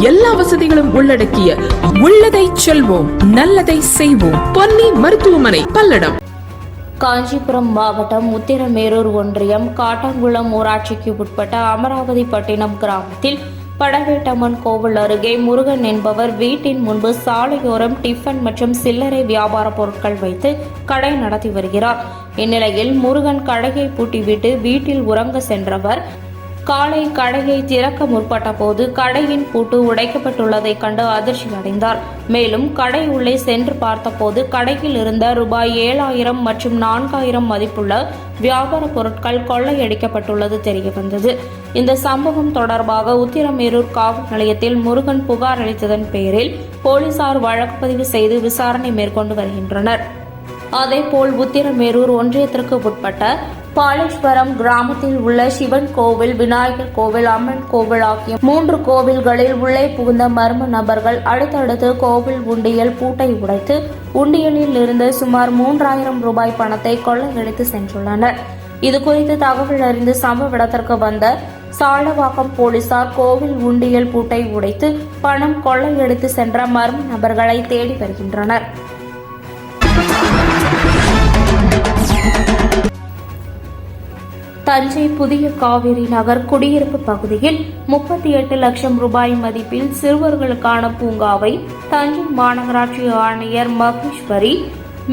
எல்லா வசதிகளும் உள்ளடக்கிய உள்ளதை செல்வோம் நல்லதை செய்வோம். பொன்னி மருத்துவமனை பல்லடம். காஞ்சிபுரம் மாவட்டம் உத்திரமேரூர் ஒன்றியம் காட்டாங்குளம் ஊராட்சிக்கு உட்பட்ட அமராவதி பட்டினம் கிராமத்தில் படவேட்டம்மன் கோவில் அருகே முருகன் என்பவர் வீட்டின் முன்பு சாலையோரம் டிஃபன் மற்றும் சில்லறை வியாபார பொருட்கள் வைத்து கடை நடத்தி வருகிறார். இந்நிலையில் முருகன் கடையை பூட்டிவிட்டு வீட்டில் உறங்க சென்றவர் காலை கடையை திறக்க முற்பட்ட போது கடையின் பூட்டு உடைக்கப்பட்டுள்ளதை கண்டு அதிர்ச்சி அடைந்தார். மேலும் கடை உள்ளே சென்று பார்த்தபோது கடையில் இருந்த ரூபாய் ஏழாயிரம் மற்றும் நான்காயிரம் மதிப்புள்ள வியாபார பொருட்கள் கொள்ளையடிக்கப்பட்டுள்ளது தெரியவந்தது. இந்த சம்பவம் தொடர்பாக உத்திரமேரூர் காவல் நிலையத்தில் முருகன் புகார் அளித்ததன் பேரில் போலீசார் வழக்கு பதிவு செய்து விசாரணை மேற்கொண்டு வருகின்றனர். அதேபோல் உத்திரமேரூர் ஒன்றியத்திற்கு உட்பட்ட பாலேஸ்வரம் கிராமத்தில் உள்ள சிவன் கோவில் விநாயகர் கோவில் அம்மன் கோவில் ஆகிய மூன்று கோவில்களில் உள்ளே புகுந்த மர்ம நபர்கள் அடுத்தடுத்து கோவில் உண்டியல் பூட்டை உடைத்து உண்டியலில் இருந்து சுமார் மூன்றாயிரம் ரூபாய் பணத்தை கொள்ளையடித்து சென்றுள்ளனர். இது குறித்து தகவல் அறிந்து சம்பவ இடத்திற்கு வந்த சாலவாக்கம் போலீசார் கோவில் உண்டியல் பூட்டை உடைத்து பணம் கொள்ளையடித்து சென்ற மர்ம நபர்களை தேடி வருகின்றனர். தஞ்சை புதிய காவிரி நகர் குடியிருப்பு பகுதியில் முப்பத்தி எட்டு லட்சம் ரூபாய் மதிப்பில் சிறுவர்களுக்கான பூங்காவை தஞ்சை மாநகராட்சி ஆணையர் மகேஸ்வரி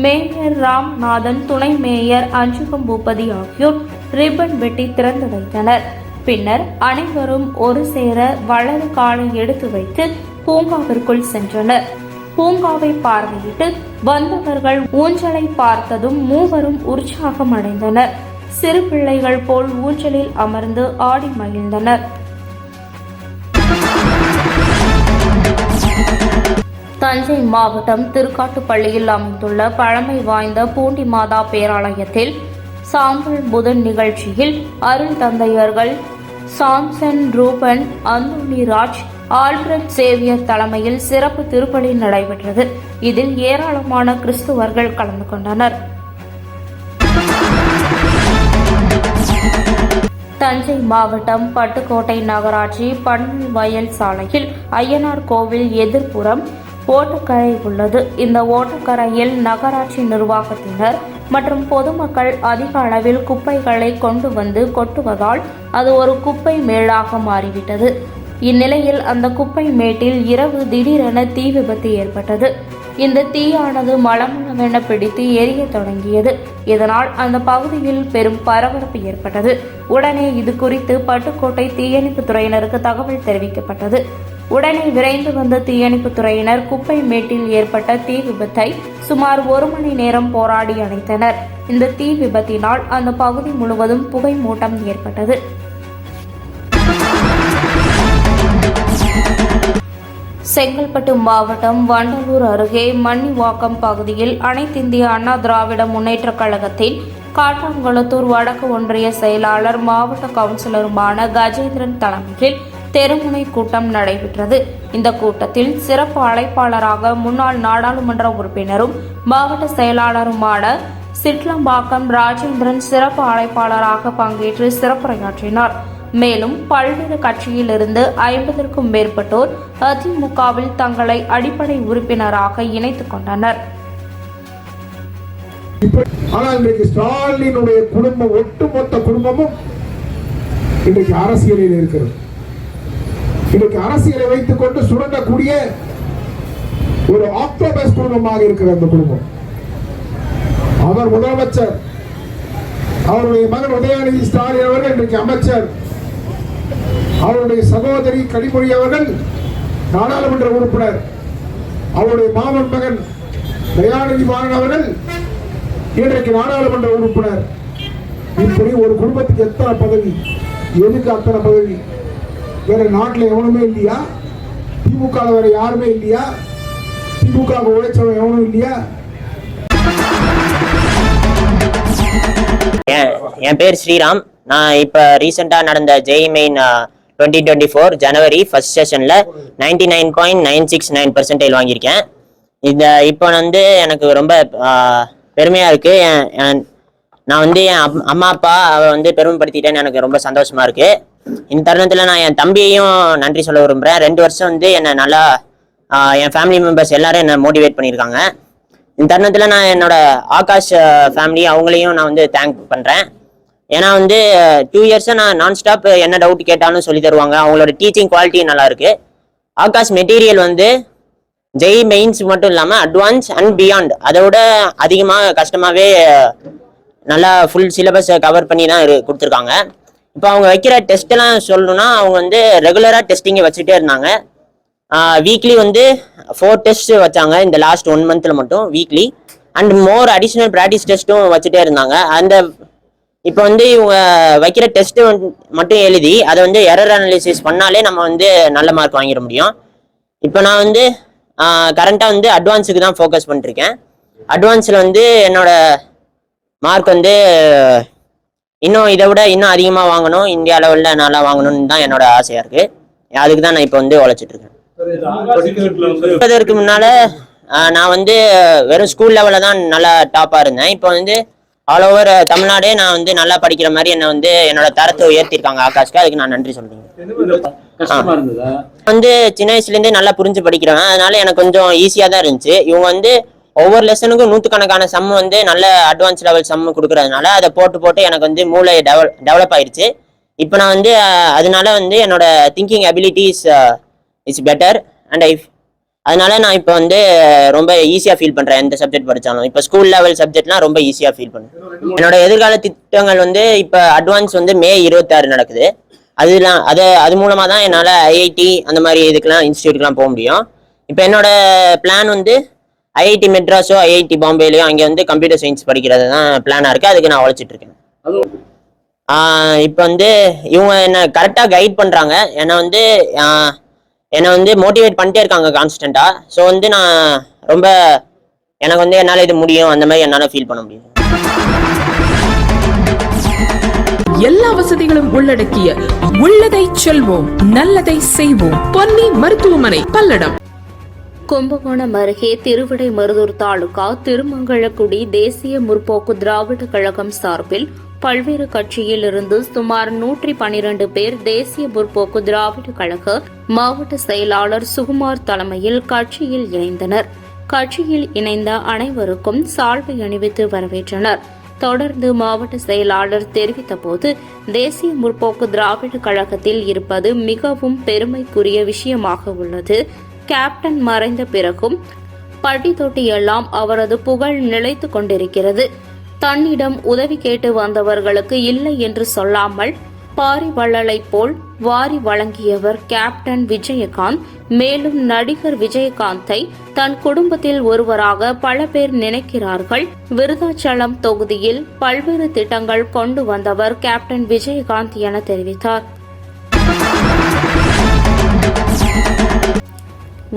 மேயர் ராம்நாதன் துணை மேயர் அஞ்சுகம் பூபதி ஆகியோர் ரிப்பன் வெட்டி திறந்து வைத்தனர். பின்னர் அனைவரும் ஒரு சேர வலது காலை எடுத்து வைத்து பூங்காவிற்குள் சென்றனர். பூங்காவை பார்வையிட்டு வந்தவர்கள் ஊஞ்சலை பார்த்ததும் மூவரும் உற்சாகம் அடைந்தனர் சிறு பிள்ளைகள் போல் ஊஞ்சலில் அமர்ந்து ஆடி மகிழ்ந்தனர். தஞ்சை மாவட்டம் திருக்காட்டுப்பள்ளியில் அமைந்துள்ள பழமை வாய்ந்த பூண்டி மாதா பேராலயத்தில் சாம்பல் புதன் நிகழ்ச்சியில் அருள் தந்தையர்கள் Samson Ruben Anthony Raj Alfred Xavier தலைமையில் சிறப்பு திருப்பலி நடைபெற்றது. இதில் ஏராளமான கிறிஸ்துவர்கள் கலந்து கொண்டனர். தஞ்சை மாவட்டம் பட்டுக்கோட்டை நகராட்சி பன்னல் வயல் சாலையில் ஐயனார் கோவில் எதிர்ப்புறம் ஓட்டக்கரை உள்ளது. இந்த ஓட்டக்கரையில் நகராட்சி நிர்வாகத்தினர் மற்றும் பொதுமக்கள் அதிக அளவில் குப்பைகளை கொண்டு வந்து கொட்டுவதால் அது ஒரு குப்பை மேலாக மாறிவிட்டது. இந்நிலையில் அந்த குப்பை மேட்டில் இரவு திடீரென தீ விபத்து ஏற்பட்டது. இந்த தீயானது மளமளவென பிடித்து எரிய தொடங்கியது. இதனால் அந்த பகுதியில் பெரும் பரபரப்பு ஏற்பட்டது. உடனே இது குறித்து பட்டுக்கோட்டை தீயணைப்பு துறையினருக்கு தகவல் தெரிவிக்கப்பட்டது. உடனே விரைந்து வந்த தீயணைப்பு துறையினர் குப்பை மேட்டில் ஏற்பட்ட தீ விபத்தை சுமார் ஒரு மணி நேரம் போராடி அணைத்தனர். இந்த தீ விபத்தினால் அந்த பகுதி முழுவதும் புகை மூட்டம் ஏற்பட்டது. செங்கல்பட்டு மாவட்டம் வண்டலூர் அருகே மன்னிவாக்கம் பகுதியில் அனைத்திந்திய அண்ணா திராவிட முன்னேற்றக் கழகத்தின் காட்டாங்குளத்தூர் வடக்கு ஒன்றிய செயலாளர் மாவட்ட கவுன்சிலருமான கஜேந்திரன் தலைமையில் தெருமுனை கூட்டம் நடைபெற்றது. இந்த கூட்டத்தில் சிறப்பு அழைப்பாளராக முன்னாள் நாடாளுமன்ற உறுப்பினரும் மாவட்ட செயலாளருமான சிட்லம்பாக்கம் ராஜேந்திரன் சிறப்பு அழைப்பாளராக பங்கேற்று சிறப்புரையாற்றினார். மேலும் பல்வேறு கட்சியிலிருந்து ஐம்பதற்கும் மேற்பட்டோர் அதிமுகவில் தங்களை அடிப்படை உறுப்பினராக இணைத்துக் கொண்டனர். ஆனால் இன்றைக்கு ஸ்டாலினுடைய குடும்பம் ஒட்டுமொத்த குடும்பமும் இன்றைக்கு அரசியலில் இருக்கிறது. இன்றைக்கு அரசியலை வைத்துக் கொண்டு சுரண்டக்கூடிய ஒரு ஆக்டோபஸ் குடும்பமாக இருக்கிற அந்த குடும்பம். அவர் முதலமைச்சர் அவருடைய மகன் உதயநிதி ஸ்டாலின் அவர்கள் இன்றைக்கு அமைச்சர் அவருடைய சகோதரி கனிமொழி அவர்கள் நாடாளுமன்ற உறுப்பினர். அவருடைய மாமன் மகன் தயாநிதி மாறன் அவர்கள் இன்றைக்கு நாடாளுமன்ற உறுப்பினர். இப்படி ஒரு குடும்பத்துக்கு எத்தனை பதவி? எதுக்கு அத்தனை பதவி? வேற நாட்டில் எவனுமே இல்லையா? திமுக வேற யாருமே இல்லையா? திமுக உழைச்சவன் எவனும் இல்லையா? என் என் பேர் ஸ்ரீராம். நான் இப்போ ரீசெண்டாக நடந்த JEE main twenty twenty four January first செஷனில் ninety nine point nine six nine percentage வாங்கியிருக்கேன். இந்த இப்போ வந்து எனக்கு ரொம்ப பெருமையாக இருக்குது நான் வந்து என் அம்மா அப்பா அவ வந்து பெருமைப்படுத்திட்டேன்னு எனக்கு ரொம்ப சந்தோஷமாக இருக்குது இந்த தருணத்தில் நான் என் தம்பியையும் நன்றி சொல்ல விரும்புகிறேன் ரெண்டு வருஷம் வந்து என்னை நல்லா என் ஃபேமிலி மெம்பர்ஸ் எல்லாரும் என்னை மோட்டிவேட் பண்ணியிருக்காங்க. இந்த தருணத்தில் நான் என்னோட ஆகாஷ் ஃபேமிலி அவங்களையும் நான் வந்து தேங்க் பண்ணுறேன் ஏன்னா வந்து டூ இயர்ஸாக நான் நான் ஸ்டாப் என்ன டவுட் கேட்டாலும் சொல்லி தருவாங்க. அவங்களோட டீச்சிங் குவாலிட்டி நல்லா இருக்கு. ஆகாஷ் மெட்டீரியல் வந்து ஜெய் மெயின்ஸ் மட்டும் இல்லாமல் அட்வான்ஸ் அண்ட் பியாண்ட் அதை விட அதிகமாக கஷ்டமாகவே நல்லா ஃபுல் சிலபஸை கவர் பண்ணி தான் இரு- கொடுத்துருக்காங்க. இப்போ அவங்க வைக்கிற டெஸ்ட்டெல்லாம் சொல்லணும்னா அவங்க வந்து ரெகுலராக டெஸ்டிங்கை வச்சுட்டே இருந்தாங்க. வீக்லி வந்து ஃபோர் டெஸ்ட் வச்சாங்க. இந்த லாஸ்ட் ஒன் மந்த்தில் மட்டும் weekly and more additional practice டெஸ்ட்டும் வச்சுட்டே இருந்தாங்க. அந்த இப்போ வந்து இவங்க வைக்கிற டெஸ்ட் மட்டும் எழுதி அதை வந்து எரர் அனாலிசிஸ் பண்ணாலே நம்ம வந்து நல்ல மார்க் வாங்கிட முடியும். இப்போ நான் வந்து கரண்ட்டாக வந்து அட்வான்ஸுக்கு தான் ஃபோக்கஸ் பண்ணிருக்கேன். அட்வான்ஸில் வந்து என்னோட மார்க் வந்து இன்னும் இதை விட இன்னும் அதிகமாக வாங்கணும். இந்தியா லெவலில் நல்லா வாங்கணும்னு தான் என்னோட ஆசையாக இருக்குது அதுக்கு தான் நான் இப்போ வந்து உழைச்சிட்டு இருக்கேன். இருப்பதற்கு முன்னால நான் வந்து வெறும் ஸ்கூல் லெவலில் தான் நல்லா டாப்பாக இருந்தேன். இப்போ வந்து ஆல் ஓவர் தமிழ்நாடே நான் வந்து நல்லா படிக்கிற மாதிரி என்னை வந்து என்னோட தரத்தை உயர்த்திருக்காங்க ஆகாஷ்க்கு. அதுக்கு நான் நன்றி சொல்றேன். வந்து சின்ன வயசுலேருந்தே நல்லா புரிஞ்சு படிக்கிறவன். அதனால எனக்கு கொஞ்சம் ஈஸியாக தான் இருந்துச்சு. இவங்க வந்து ஒவ்வொரு லெசனுக்கும் நூற்றுக்கணக்கான சம் வந்து நல்ல அட்வான்ஸ் லெவல் சம் கொடுக்கறதுனால அதை போட்டு போட்டு எனக்கு வந்து மூளை டெவல் டெவலப் ஆயிடுச்சு இப்போ நான் வந்து அதனால வந்து என்னோட thinking abilities it's better and I அதனால நான் இப்போ வந்து ரொம்ப ஈஸியாக ஃபீல் பண்ணுறேன் எந்த சப்ஜெக்ட் படித்தாலும் இப்போ ஸ்கூல் லெவல் சப்ஜெக்ட்லாம் ரொம்ப ஈஸியாக ஃபீல் பண்ணுறேன் என்னோட எதிர்கால திட்டங்கள் வந்து இப்போ அட்வான்ஸ் வந்து மே இருபத்தாறு நடக்குது. அதுலாம் அது அது மூலமாக தான் என்னால் ஐஐடி அந்த மாதிரி இதுக்கெல்லாம் இன்ஸ்டியூட்லாம் போக முடியும். இப்போ என்னோட பிளான் வந்து ஐஐடி மெட்ராஸோ ஐஐடி பாம்பேலையோ அங்கே வந்து கம்ப்யூட்டர் சயின்ஸ் படிக்கிறது தான் பிளானாக இருக்குது அதுக்கு நான் உழைச்சிட்டு இருக்கேன். இப்போ வந்து இவங்க என்ன கரெக்டாக கைட் பண்ணுறாங்க என்னை வந்து என்னை வந்து மோட்டிவேட் பண்ணிட்டே இருக்காங்க கான்ஸ்டண்ட்டாக ஸோ வந்து நான் ரொம்ப எனக்கு வந்து என்னால் இது முடியும் அந்த மாதிரி என்னால் ஃபீல் பண்ண முடியும். எல்லா வசதிகளும் உள்ளடக்கிய உள்ளதை செல்வோம் நல்லதை செய்வோம். பொன்னி மருத்துவமனை பல்லடம். கும்பகோணம் அருகே திருவிடைமருதூர் தாலுகா திருமங்கலக்குடி தேசிய முற்போக்கு திராவிட கழகம் சார்பில் பல்வேறு கட்சியிலிருந்து சுமார் நூற்றி பனிரண்டு பேர் தேசிய முற்போக்கு திராவிட கழக மாவட்ட செயலாளர் சுகுமார் தலைமையில் கட்சியில் இணைந்தனர். கட்சியில் இணைந்த அனைவருக்கும் சால்வை அணிவித்து வரவேற்றனர். தொடர்ந்து மாவட்ட செயலாளர் தெரிவித்தபோது தேசிய முற்போக்கு திராவிட கழகத்தில் இருப்பது மிகவும் பெருமைக்குரிய விஷயமாக உள்ளது. கேப்டன் மறைந்த பிறகும் பட்டி தொட்டியெல்லாம் அவரது புகழ் நிலைத்து கொண்டிருக்கிறது. தன்னிடம் உதவி கேட்டு வந்தவர்களுக்கு இல்லை என்று சொல்லாமல் பாரிவள்ளலைப் போல் வாரி வழங்கியவர் கேப்டன் விஜயகாந்த் மேலும் நடிகர் விஜயகாந்தை தன் குடும்பத்தில் ஒருவராக பல பேர் நினைக்கிறார்கள். விருதாச்சலம் தொகுதியில் பல்வேறு திட்டங்கள் கொண்டு வந்தவர் கேப்டன் விஜயகாந்த் என தெரிவித்தார்.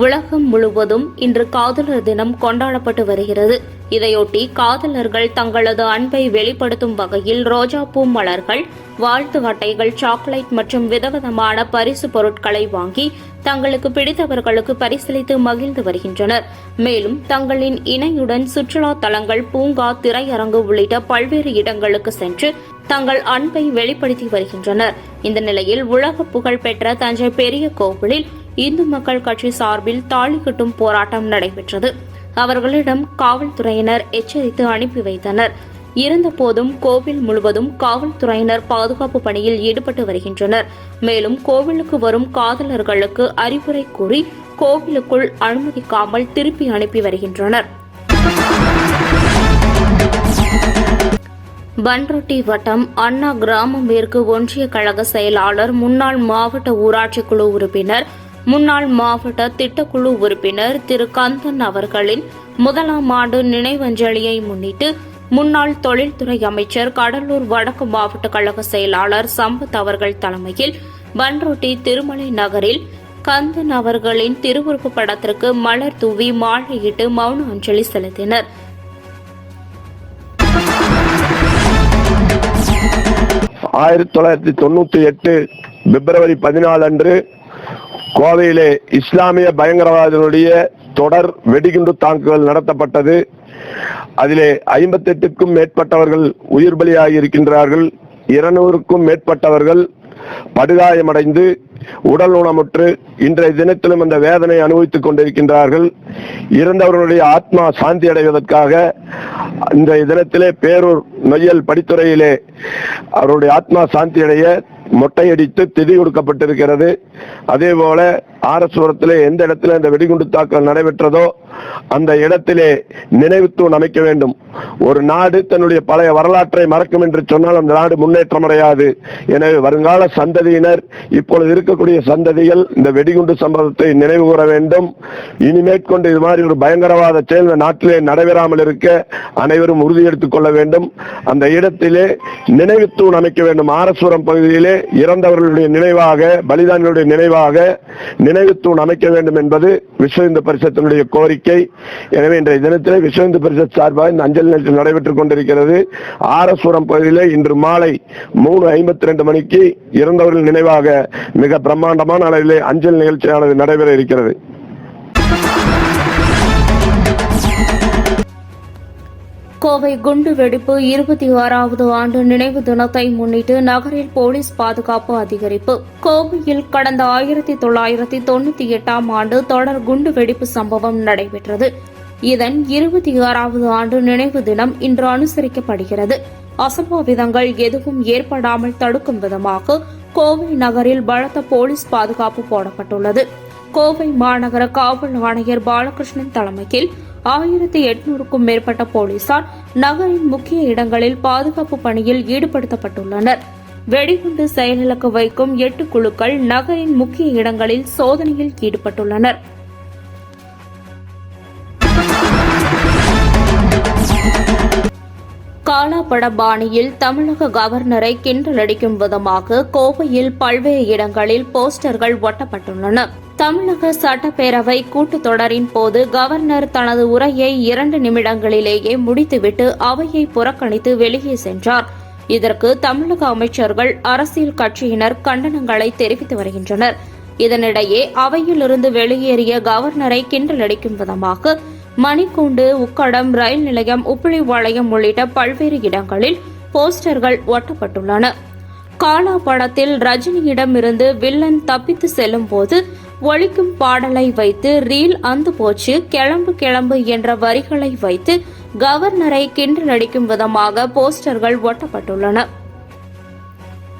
உலகம் முழுவதும் இன்று காதலர் தினம் கொண்டாடப்பட்டு வருகிறது. இதையொட்டி காதலர்கள் தங்களது அன்பை வெளிப்படுத்தும் வகையில் ரோஜாப்பூ மலர்கள் வாழ்த்து அட்டைகள் சாக்லேட் மற்றும் விதவிதமான பரிசு பொருட்களை வாங்கி தங்களுக்கு பிடித்தவர்களுக்கு பரிசளித்து மகிழ்ந்து வருகின்றனர். மேலும் தங்களின் இணையுடன் சுற்றுலா தலங்கள் பூங்கா திரையரங்கு உள்ளிட்ட பல்வேறு இடங்களுக்கு சென்று தங்கள் அன்பை வெளிப்படுத்தி வருகின்றனர். இந்த நிலையில் உலக புகழ் பெற்ற தஞ்சை பெரிய கோவிலில் இந்து மக்கள் கட்சி சார்பில் தாலி கட்டும் போராட்டம் நடைபெற்றது. அவர்களிடம் காவல்துறையினர் எச்சரித்து அனுப்பி வைத்தனர். இருந்தபோதும் கோவில் முழுவதும் காவல்துறையினர் பாதுகாப்பு பணியில் ஈடுபட்டு வருகின்றனர். மேலும் கோவிலுக்கு வரும் காதலர்களுக்கு அறிவுரை கூறி கோவிலுக்குள் அனுமதிக்காமல் திருப்பி அனுப்பி வருகின்றனர். பன்ருட்டி வட்டம் அண்ணா கிராம மேற்கு ஒன்றிய கழக செயலாளர் முன்னாள் மாவட்ட ஊராட்சி குழு உறுப்பினர் முன்னாள் மாவட்ட திட்டக்குழு உறுப்பினர் திரு கந்தன் அவர்களின் முதலாம் ஆண்டு நினைவஞ்சலியை முன்னிட்டு முன்னாள் தொழில்துறை அமைச்சர் கடலூர் வடக்கு மாவட்ட கழக செயலாளர் சம்பத் அவர்கள் தலைமையில் பன்ருட்டி திருமலை நகரில் கந்தன் அவர்களின் திருவுருப்பு படத்திற்கு மலர் தூவி மாலையிட்டு மௌன அஞ்சலி செலுத்தினர். ஆயிரத்தி தொள்ளாயிரத்தி தொண்ணூத்தி எட்டு பிப்ரவரி பதினாலு அன்று கோவையிலே இஸ்லாமிய பயங்கரவாதிகளுடைய தொடர் வெடிகுண்டு தாக்குதல் நடத்தப்பட்டது. அதிலே ஐம்பத்தெட்டுக்கும் மேற்பட்டவர்கள் உயிர் பலியாகி இருக்கின்றார்கள். இருநூறுக்கும் மேற்பட்டவர்கள் படுகாயமடைந்து உடல் ஊனமுற்று இன்றைய தினத்திலும் அந்த வேதனை அனுபவித்துக் கொண்டிருக்கின்றார்கள். இறந்தவர்களுடைய ஆத்மா சாந்தி அடைவதற்காக இன்றைய தினத்திலே பேரூர் நொய்யல் படித்துறையிலே அவருடைய ஆத்மா சாந்தி அடைய மொட்டையடித்து திதி கொடுக்கப்பட்டிருக்கிறது. அதே போல ஆரஸ்வரத்திலே எந்த இடத்துல இந்த வெடிகுண்டு தாக்கல் நடைபெற்றதோ அந்த இடத்திலே நினைவு தூண் அமைக்க வேண்டும். ஒரு நாடு தன்னுடைய பழைய வரலாற்றை மறக்கும் என்று சொன்னால் அந்த நாடு முன்னேற்றம் அடையாது. எனவே வருங்கால சந்ததியினர் இப்பொழுது இருக்கக்கூடிய சந்ததிகள் இந்த வெடிகுண்டு சம்பவத்தை நினைவு கூற வேண்டும். இனிமேற்கொண்டு இது மாதிரி ஒரு பயங்கரவாத செயல் இந்த நாட்டிலே நடைபெறாமல் இருக்க அனைவரும் உறுதியெடுத்துக் கொள்ள வேண்டும். அந்த இடத்திலே நினைவு தூண் அமைக்க வேண்டும். ஆரஸ்வரம் பகுதியிலே இறந்தவர்களுடைய நினைவாக பலிதானிகளுடைய நினைவாக நினைவு தூண் அமைக்க வேண்டும் என்பது விஸ்வ இந்து பரிசத்தினுடைய கோரிக்கை. எனவே இன்றைய தினத்திலே விஸ்வ இந்து பரிசத் சார்பாக இந்த அஞ்சல் நிலையத்தில் நடைபெற்றுக் கொண்டிருக்கிறது. ஆரஸ்வரம் பகுதியிலே இன்று மாலை மூணு ஐம்பத்தி ரெண்டு மணிக்கு இறந்தவர்கள் நினைவாக மிக பிரம்மாண்டமான அளவிலே அஞ்சல் நிகழ்ச்சியானது நடைபெற இருக்கிறது. கோவை குண்டு வெடிப்பு இருபத்தி ஆறாவது ஆண்டு நினைவு தினத்தை முன்னிட்டு நகரில் போலீஸ் பாதுகாப்பு அதிகரிப்பு. கோவையில் கடந்த ஆயிரத்தி தொள்ளாயிரத்தி தொண்ணூத்தி எட்டாம் ஆண்டு தொடர் குண்டு வெடிப்பு சம்பவம் நடைபெற்றது. இதன் இருபத்தி ஆறாவது ஆண்டு நினைவு தினம் இன்று அனுசரிக்கப்படுகிறது. அசம்பாவிதங்கள் எதுவும் ஏற்படாமல் தடுக்கும் விதமாக கோவை நகரில் பலத்த போலீஸ் பாதுகாப்பு போடப்பட்டுள்ளது. கோவை மாநகர காவல் ஆணையர் பாலகிருஷ்ணன் தலைமையில் ஆயிரத்தி எட்நூறுக்கும் மேற்பட்ட போலீசார் நகரின் முக்கிய இடங்களில் பாதுகாப்பு பணியில் ஈடுபடுத்தப்பட்டுள்ளனர். வெடிகுண்டு செயலிழக்க வைக்கும் எட்டு குழுக்கள் நகரின் முக்கிய இடங்களில் சோதனையில் ஈடுபட்டுள்ளனர். காலாபட பாணியில் தமிழக கவர்னரை கிண்டலடிக்கும் விதமாக கோவையில் பல்வேறு இடங்களில் போஸ்டர்கள் ஒட்டப்பட்டுள்ளன. தமிழக சட்டப்பேரவை கூட்டத்தொடரின் போது கவர்னர் தனது உரையை இரண்டு நிமிடங்களிலேயே முடித்துவிட்டு அவையை புறக்கணித்து வெளியே சென்றார். இதற்கு தமிழக அமைச்சர்கள் அரசியல் கட்சியினர் கண்டனங்களை தெரிவித்து வருகின்றனர். இதனிடையே அவையிலிருந்து வெளியேறிய கவர்னரை கிண்டலடிக்கும் விதமாக மணிக்கூண்டு உக்கடம் ரயில் நிலையம் உப்பிளிவாளையம் உள்ளிட்ட பல்வேறு இடங்களில் போஸ்டர்கள் ஒட்டப்பட்டுள்ளன. காலா படத்தில் ரஜினியிடமிருந்து வில்லன் தப்பித்து செல்லும் போது ஒழிக்கும் பாடலை வைத்து ரீல் அந்து போச்சு கிளம்பு கிளம்பு என்ற வரிகளை வைத்து கவர்னரை கிண்டலடிக்கும் விதமாக போஸ்டர்கள் ஒட்டப்பட்டுள்ளன.